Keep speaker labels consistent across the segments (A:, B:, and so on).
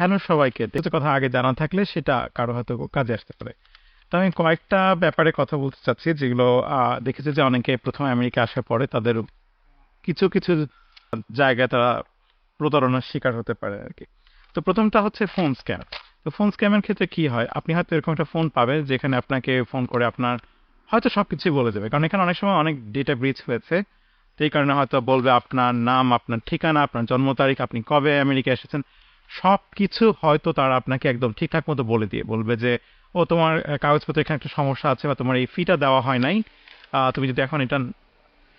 A: Hello সবাইকে। কথা আগে জানা থাকলে সেটা কারও হয়তো কাজে আসতে পারে। তো আমি কয়েকটা ব্যাপারে কথা বলতে চাচ্ছি, যেগুলো দেখেছি যে অনেকে প্রথম আমেরিকা আসার পরে তাদের কিছু কিছু জায়গায় তারা প্রতারণার শিকার হতে পারে আর কি। তো প্রথমটা হচ্ছে ফোন স্ক্যাম। তো ফোন স্ক্যামের ক্ষেত্রে কি হয়? আপনি হয়তো এরকম একটা ফোন পাবেন যেখানে আপনাকে ফোন করে আপনার হয়তো সব কিছুই বলে দেবে। কারণ এখানে অনেক সময় অনেক ডেটা ব্রিচ হয়েছে। তো এই কারণে হয়তো বলবে আপনার নাম, আপনার ঠিকানা, আপনার জন্ম তারিখ, আপনি কবে আমেরিকা এসেছেন। সব কিছু হয়তো তারা আপনাকে একদম ঠিকঠাক মতো বলে দিয়ে বলবে যে, ও, তোমার কাগজপত্রে এখানে একটা সমস্যা আছে বা তোমার এই ফিটা দেওয়া হয় নাই। তুমি যদি এখন এটা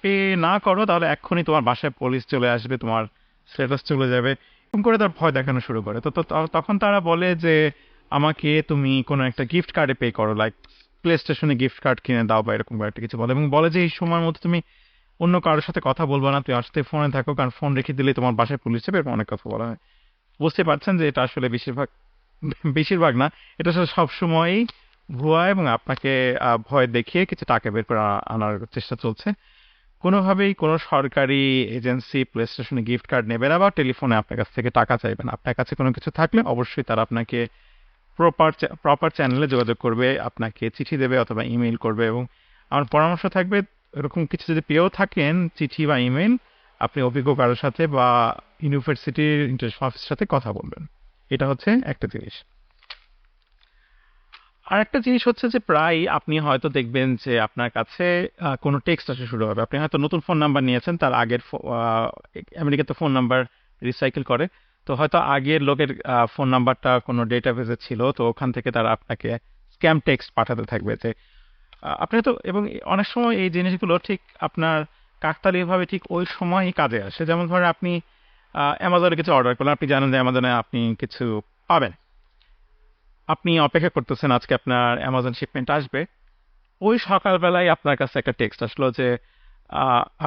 A: পে না করো, তাহলে এক্ষুনি তোমার বাসায় পুলিশ চলে আসবে, তোমার স্ট্যাটাস চলে যাবে। এরকম করে তার ভয় দেখানো শুরু করে। তো তখন তারা বলে যে, আমাকে তুমি কোনো একটা গিফট কার্ডে পে করো লাইক প্লে স্টেশনে গিফট কার্ড কিনে দাও বা এরকম একটা কিছু বলে। এবং বলে যে, এই সময়ের মধ্যে তুমি অন্য কারোর সাথে কথা বলবে না তুই আসতে ফোনে থাকো, কারণ ফোন রেখে দিলে তোমার বাসায় পুলিশ যাবে, এরকম অনেক কথা বলা হয়। বুঝতে পারছেন যে এটা আসলে বেশিরভাগ বেশিরভাগ না, এটা আসলে সবসময়ই ভুয়া এবং আপনাকে ভয় দেখিয়ে কিছু টাকা বের করে আনার চেষ্টা চলছে। কোনোভাবেই কোনো সরকারি এজেন্সি প্লে স্টেশনে গিফট কার্ড নেবে না বা টেলিফোনে আপনার কাছ থেকে টাকা চাইবে না। আপনার কাছে কোনো কিছু থাকলে অবশ্যই তারা আপনাকে প্রপার প্রপার চ্যানেলে যোগাযোগ করবে, আপনাকে চিঠি দেবে অথবা ইমেল করবে এবং আমার পরামর্শ থাকবে, এরকম কিছু যদি পেয়েও থাকেন চিঠি বা ইমেল আপনি অভিজ্ঞ কারোর সাথে বা ইউনিভার্সিটির ইন্টারেস্ট অফিসের সাথে কথা বলবেন। এটা হচ্ছে একটা জিনিস। আর একটা জিনিস হচ্ছে যে প্রায় আপনি হয়তো দেখবেন যে আপনার কাছে কোনো টেক্সট আসা শুরু হবে। আপনি হয়তো নতুন ফোন নাম্বার নিয়েছেন, তার আগের আমেরিকাতে ফোন নাম্বার রিসাইকেল করে। তো হয়তো আগের লোকের ফোন নাম্বারটা কোনো ডেটাবেজে ছিল, তো ওখান থেকে তারা আপনাকে স্ক্যাম টেক্সট পাঠাতে থাকবে যে আপনি তো এবং অনেক সময় এই জিনিসগুলো ঠিক আপনার কাকতালীয়ভাবে ঠিক ওই সময়ই কাজে আসে। যেমন ধরেন আপনি অ্যামাজনে কিছু অর্ডার করলেন আপনি জানেন যে অ্যামাজনে আপনি কিছু পাবেন। আপনি অপেক্ষা করতেছেন আজকে আপনার অ্যামাজন শিপমেন্ট আসবে। ওই সকালবেলায় আপনার কাছে একটা টেক্সট আসলো যে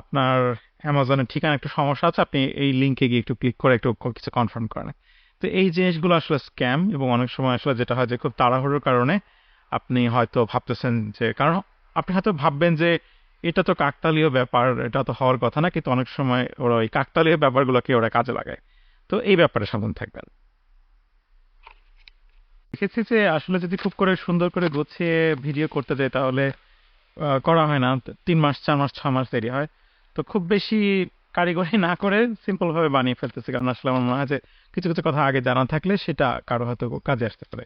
A: আপনার অ্যামাজনের ঠিকানা একটু সমস্যা আছে, আপনি এই লিঙ্কে গিয়ে একটু ক্লিক করে একটু কিছু কনফার্ম করেন তো এই জিনিসগুলো আসলে স্ক্যাম এবং অনেক সময় আসলে যেটা হয় যে খুব তাড়াহুড়োর কারণে আপনি হয়তো ভাবতেছেন যে, কারণ আপনি হয়তো ভাববেন যে এটা তো কাকতালীয় ব্যাপার, এটা তো হওয়ার কথা না, কিন্তু অনেক সময় ওরা ওই কাকতালীয় ব্যাপারগুলোকে ওরা কাজে লাগায়। তো এই ব্যাপারে সাবধান থাকবেন। দেখেছি যে আসলে যদি খুব করে সুন্দর করে গুছিয়ে ভিডিও করতে যাই, তাহলে করা হয় না। তিন মাস, চার মাস, ছ মাস দেরি হয়। তো খুব বেশি কারিগরি না করে সিম্পল ভাবে বানিয়ে ফেলতেছি, কারণ আসলে আমার মনে হয় যে কিছু কিছু কথা আগে জানা থাকলে সেটা কারও হয়তো কাজে আসতে পারে।